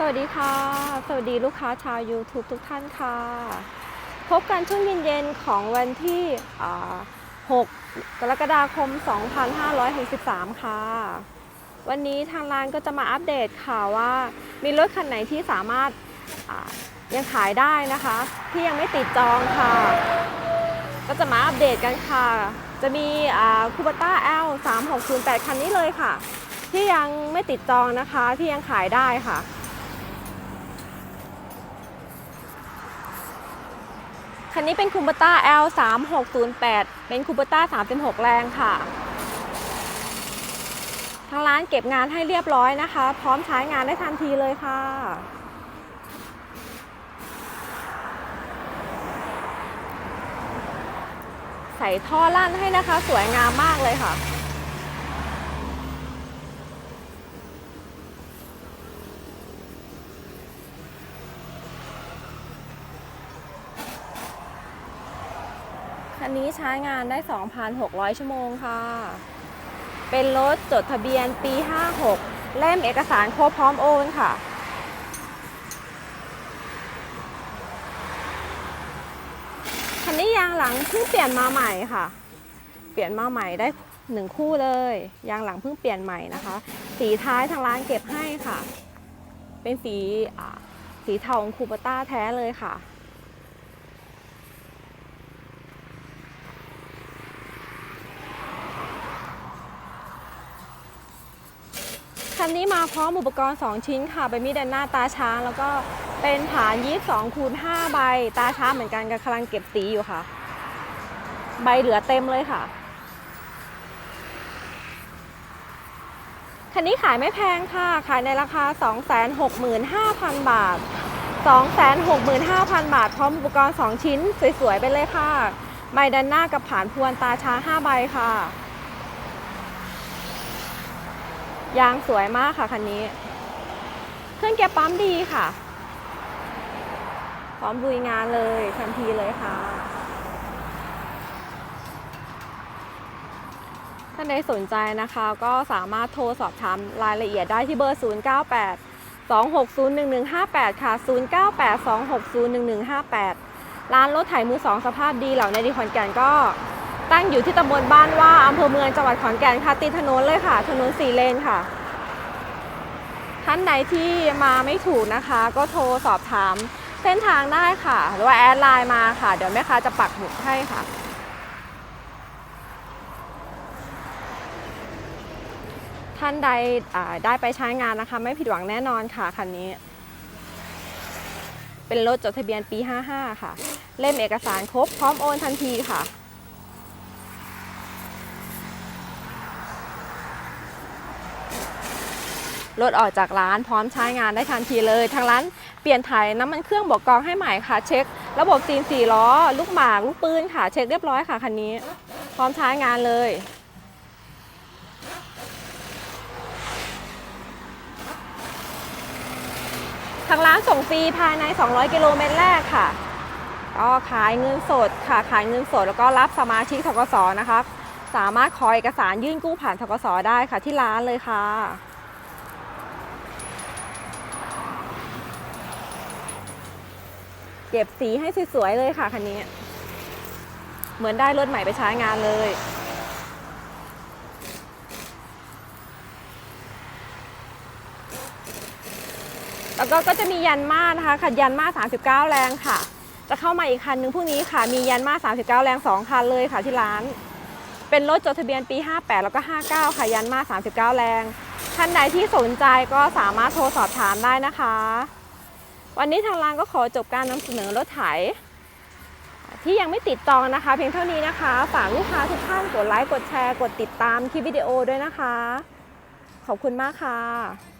สวัสดีค่ะ สวัสดีลูกค้าชาว YouTube ทุกท่านค่ะ พบกันช่วงเย็นๆของวันที่ 6 กรกฎาคม 2563 ค่ะ วันนี้ทางร้านก็จะมาอัปเดตค่ะว่ามีรถคันไหนที่สามารถยังขายได้นะคะ ที่ยังไม่ติดจองค่ะ ก็จะมาอัปเดตกันค่ะ จะมีคูปต้า L 3 6 0 8คันนี้เลยค่ะ ที่ยังไม่ติดจองนะคะที่ยังขายได้ค่ะ คันนี้เป็นคูปต้า L 3 6 0 8เป็นคูปต้า 36 แรงค่ะ ทางร้านเก็บงานให้เรียบร้อยนะคะ พร้อมใช้งานได้ทันทีเลยค่ะใส่ท่อลั่นให้นะคะ สวยงามมากเลยค่ะ คันนี้ใช้งานได้ 2,600 ชั่วโมงค่ะ เป็นรถจดทะเบียนปี 56 เล่มเอกสารครบพร้อมโอนค่ะ คันนี้ยางหลังเพิ่งเปลี่ยนมาใหม่ค่ะ เปลี่ยนมาใหม่ได้หนึ่งคู่เลย ยางหลังเพิ่งเปลี่ยนใหม่นะคะ สีท้ายทางร้านเก็บให้ค่ะ เป็นสีสีเทาของคูปต้าแท้เลยค่ะ คันนี้มาพร้อมอุปกรณ์ 2 ชิ้นค่ะเป็นมีดด้านหน้าตาช้าง แล้วก็เป็นผาน 22คูณ5ใบ ตาช้างเหมือนกันกับกำลังเก็บสีอยู่ค่ะ ใบเหลือเต็มเลยค่ะ คันนี้ขายไม่แพงค่ะ ขายในราคา 265,000 บาท 265,000 บาท พร้อมอุปกรณ์ 2 ชิ้น สวยๆ ไปเลยค่ะ ใบด้านหน้ากับผานพวนตาช้าง5ใบค่ะ ยางสวยมากค่ะคันนี้ เครื่องเกียร์ปั๊มดีค่ะ พร้อมลุยงานเลยทันทีเลยค่ะ ท่านใดสนใจนะคะ ก็สามารถโทรสอบถามรายละเอียดได้ที่เบอร์ 098 2601158 ค่ะ 098 2601158 ร้านรถไถมือสองสภาพดีเหล่าในดีขอนแก่นก็ ตั้งอยู่ที่ตำบลบ้านว่าอำเภอเมืองจังหวัดขอนแก่นค่ะติดถนนเลยค่ะ ถนนสี่เลนค่ะ ท่านใดที่มาไม่ถูกนะคะ ก็โทรสอบถามเส้นทางได้ค่ะ หรือว่าแอดไลน์มาค่ะ เดี๋ยวแม่ค้าจะปักหมุดให้ค่ะท่านใดได้ไปใช้งานนะคะ ไม่ผิดหวังแน่นอนค่ะคันนี้ เป็นรถจดทะเบียนปี 55 ค่ะ เล่มเอกสารครบพร้อมโอนทันทีค่ะ รถออกจากร้านพร้อมใช้งานได้ทันทีเลย ทางร้านเปลี่ยนถ่ายน้ำมันเครื่องบอกกองให้ใหม่ค่ะ เช็ค ระบบซีนสี่ล้อ ลูกหมาก ลูกปืนค่ะ เช็คเรียบร้อยค่ะคันนี้ พร้อมใช้งานเลยทางร้านส่งฟรีภายใน 200 กิโลเมตรแรกค่ะ ก็ขายเงินสดค่ะ ขายเงินสดแล้วก็รับสมาชิกทกสนะคะ สามารถขอเอกสารยื่นกู้ผ่านทกสได้ค่ะที่ร้านเลยค่ะ เก็บสีให้สวยๆเลยค่ะคันนี้ เหมือนได้รถใหม่ไปใช้งานเลย แล้วก็ก็จะมียันมานะคะค่ะยันมา 39 แรงค่ะ จะเข้ามาอีกคันหนึ่งพรุ่งนี้ค่ะ มียันมา 39 แรง 2 คันเลยค่ะที่ร้าน เป็นรถจดทะเบียนปี 58 แล้วก็ 59 ค่ะ ยันมา 39 แรงท่านใดที่สนใจก็สามารถโทรสอบถามได้นะคะ วันนี้ทางร้านก็ขอจบการนำเสนอรถไถ ที่ยังไม่ติดจองนะคะ เพียงเท่านี้นะคะ ฝากลูกค้าทุกท่านกดไลค์กดแชร์ กดติดตามคลิปวิดีโอด้วยนะคะ ขอบคุณมากค่ะ